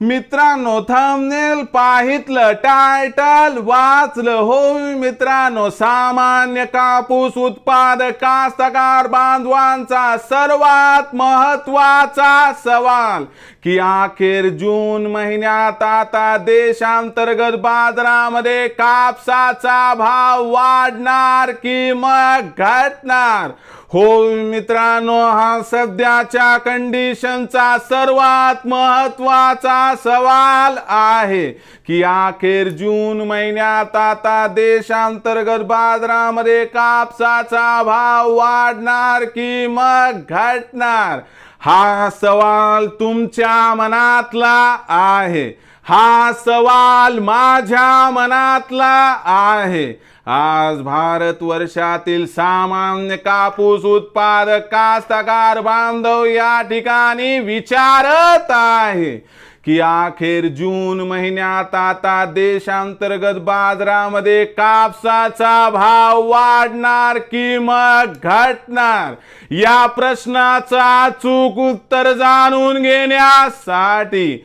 मित्रांनो thumbnail पाहितलं title वाचलं हो मित्रांनो. सामान्य कापूस उत्पादक कास्तकार बांधवांचा सर्वात महत्त्वाचा सवाल की अखेर जून महिन्यात आता देशांतर्गत बाजारामध्ये कापसाचा भाव वाढणार की मग घटणार? होय मित्रांनो हा सध्याच्या कंडिशनचा सर्वात महत्त्वाचा सवाल आहे की अखेर जून महिन्यात आता देशांतर्गत बाजारामध्ये कापसाचा भाव वाढणार की मग घटणार? हा सवाल तुमच्या मनातला आहे. हा सवाल माझ्या मनातला आहे. आज भारत वर्षातील सामान्य कापूस उत्पादक कास्तकार बांधव या ठिकाणी विचारत आहे की अखेर जून महिन्यात आता देशांतर्गत बाजारामध्ये कापसाचा भाव वाढणार की मग घटणार? या प्रश्नाचा अचूक उत्तर जाणून घेण्यासाठी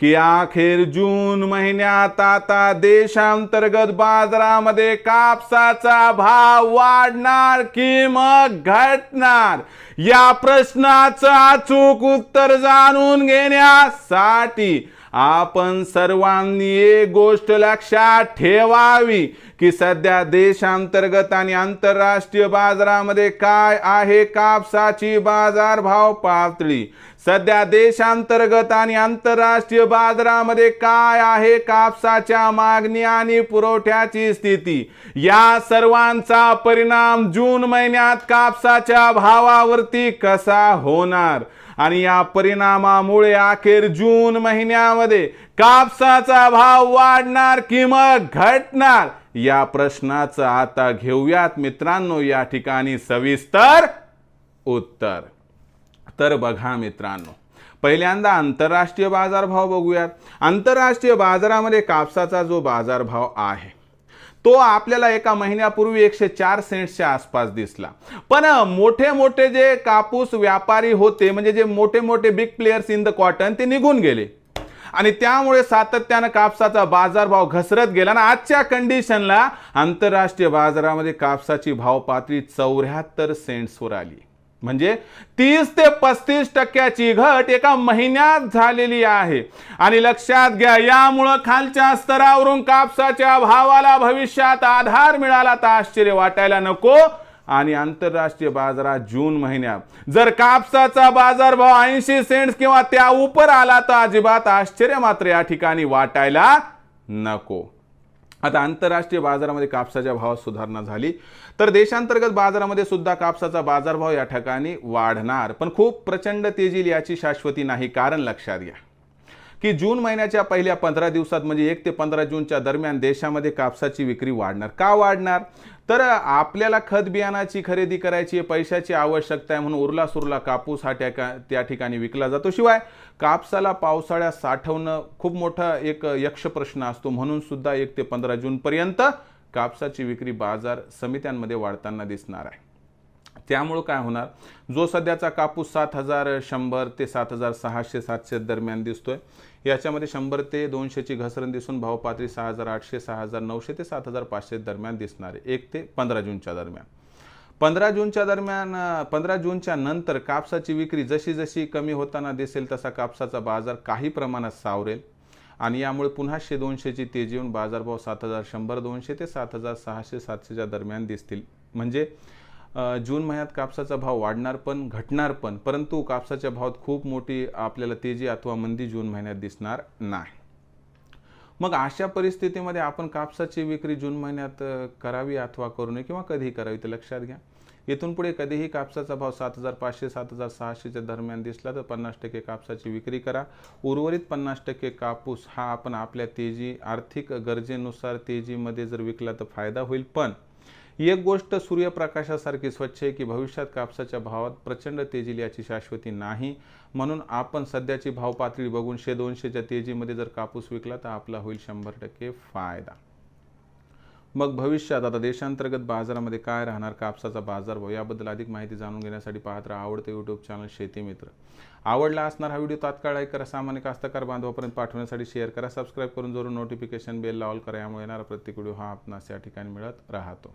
की अखेर जून महिन्यात आता देशांतर्गत बाजारामध्ये कापसाचा भाव वाढणार की मग घटणार? या प्रश्नाचं अचूक उत्तर जाणून घेण्यासाठी आपण सर्वांनी एक गोष्ट लक्षात ठेवावी की सध्या देशांतर्गत आणि आंतरराष्ट्रीय बाजारामध्ये काय आहे कापसाची बाजारभाव पातळी? सध्या देशांतर्गत आणि आंतरराष्ट्रीय बाजारामध्ये काय आहे कापसाच्या मागणी आणि पुरवठ्याची स्थिती? या सर्वांचा परिणाम जून महिन्यात कापसाच्या भावावरती कसा होणार? आणि या परिणामामुळे अखेर जून महिन्यामध्ये कापसाचा भाव वाढणार कि मग घटणार? या प्रश्नाचं आता घेऊयात. मित्रांनो या ठिकाणी सविस्तर उत्तर. तर बघा मित्रांनो पहिल्यांदा आंतरराष्ट्रीय बाजारभाव बघूयात. आंतरराष्ट्रीय बाजारामध्ये कापसाचा जो बाजारभाव आहे तो आपल्याला एका महिन्यापूर्वी एकशे चार सेंट्सच्या आसपास दिसला. पण मोठे मोठे जे कापूस व्यापारी होते म्हणजे जे मोठे मोठे big players in the cotton ते निघून गेले. आणि त्यामुळे सातत्यानं कापसाचा बाजारभाव घसरत गेला आणि आजच्या कंडिशनला आंतरराष्ट्रीय बाजारामध्ये कापसाची भाव पातळी चौऱ्याहत्तर सेंट्सवर आली. म्हणजे तीस ते पस्तीस टक्क्याची घट एका महिन्यात झालेली आहे. आणि लक्षात घ्या यामुळं खालच्या स्तरावरून कापसाच्या भावाला भविष्यात आधार मिळाला तर आश्चर्य वाटायला नको. आणि आंतरराष्ट्रीय बाजारात जून महिन्यात जर कापसाचा बाजारभाव ऐंशी सेंट्स किंवा त्या उपर आला तर अजिबात आश्चर्य मात्र या ठिकाणी वाटायला नको. आता आंतरराष्ट्रीय बाजारामध्ये कापसाच्या भावात सुधारणा झाली. तर देशांतर्गत बाजारामध्ये सुद्धा कापसाचा बाजारभाव या ठिकाणी वाढणार पण खूप प्रचंड तेजील याची शाश्वती नाही कारण लक्षात घ्या. की जून महिन्याच्या पहिल्या पंधरा दिवसात म्हणजे एक ते पंधरा जूनच्या दरम्यान देशामध्ये कापसाची विक्री वाढणार. का वाढणार? तर आपल्याला खत बियाणाची खरेदी करायची आहे पैशाची आवश्यकता आहे म्हणून उरला सुरला कापूस हा त्या त्या ठिकाणी विकला जातो. शिवाय कापसाला पावसाळ्यात साठवणं खूप मोठा एक यक्ष प्रश्न असतो. म्हणून सुद्धा एक ते पंधरा जूनपर्यंत कापसाची विक्री बाजार समित्यांमध्ये वाढताना दिसणार आहे. त्यामुळं काय होणार? जो सध्याचा कापूस सात हजार शंभर ते सात हजार सहाशे सातशे दरम्यान दिसतोय. याच्यामध्ये शंभर ते दोनशेची घसरण दिसून भाव पातळी सहा हजार आठशे सहा हजार नऊशे ते सात हजार पाचशे दरम्यान दिसणार आहे. एक ते पंधरा जूनच्या दरम्यान. पंधरा जूनच्या दरम्यान पंधरा जूनच्या नंतर कापसाची विक्री जशी जशी कमी होताना दिसेल तसा कापसाचा बाजार काही प्रमाणात सावरेल. आणि यामुळे पुन्हा शे दोनशेची तेजी येऊन बाजारभाव सात हजार शंभर दोनशे ते सात हजार सहाशे सातशेच्या दरम्यान दिसतील. म्हणजे जून महिन्यात कापसाचा भाव वाढणार पण घटणार पण परंतु कापसाच्या भावात खूप मोठी आपल्याला तेजी अथवा मंदी जून महिन्यात दिसणार नाही. मग अशा परिस्थितीमध्ये आपण कापसाची विक्री जून महिन्यात करावी अथवा करू नये किंवा कधीही करावी ते लक्षात घ्या. इथून पुढे कधीही कापसाचा भाव सात हजार पाचशे सात हजार सहाशेच्या दरम्यान दिसला तर पन्नास टक्के कापसाची विक्री करा. उर्वरित पन्नास टक्के कापूस हा आपण आपल्या तेजी आर्थिक गरजेनुसार तेजीमध्ये जर विकला तर फायदा होईल. पण एक गोष्ट सूर्यप्रकाशासारखी स्वच्छ आहे की भविष्यात कापसाच्या भावात प्रचंड तेजी याची शाश्वती नाही. म्हणून आपण सध्याची भाव पातळी बघून शे दोनशेच्या तेजीमध्ये जर कापूस विकला तर आपला होईल शंभर टक्के फायदा. मग भविष्यात आता देशांतर्गत बाजारामध्ये काय राहणार कापसाचा बाजारभाव याबद्दल अधिक माहिती जाणून घेण्यासाठी पाहत राहा आवडते यूट्यूब चॅनल शेती मित्र. आवडला असणार हा व्हिडिओ तात्काळ लाईक करा सामान्य कास्तकार बांधवापर्यंत पाठवण्यासाठी शेअर करा सबस्क्राईब करून जरूर नोटिफिकेशन बेल ऑल करा यामुळे येणारा प्रत्येक व्हिडिओ हा आपणास या ठिकाणी मिळत राहतो.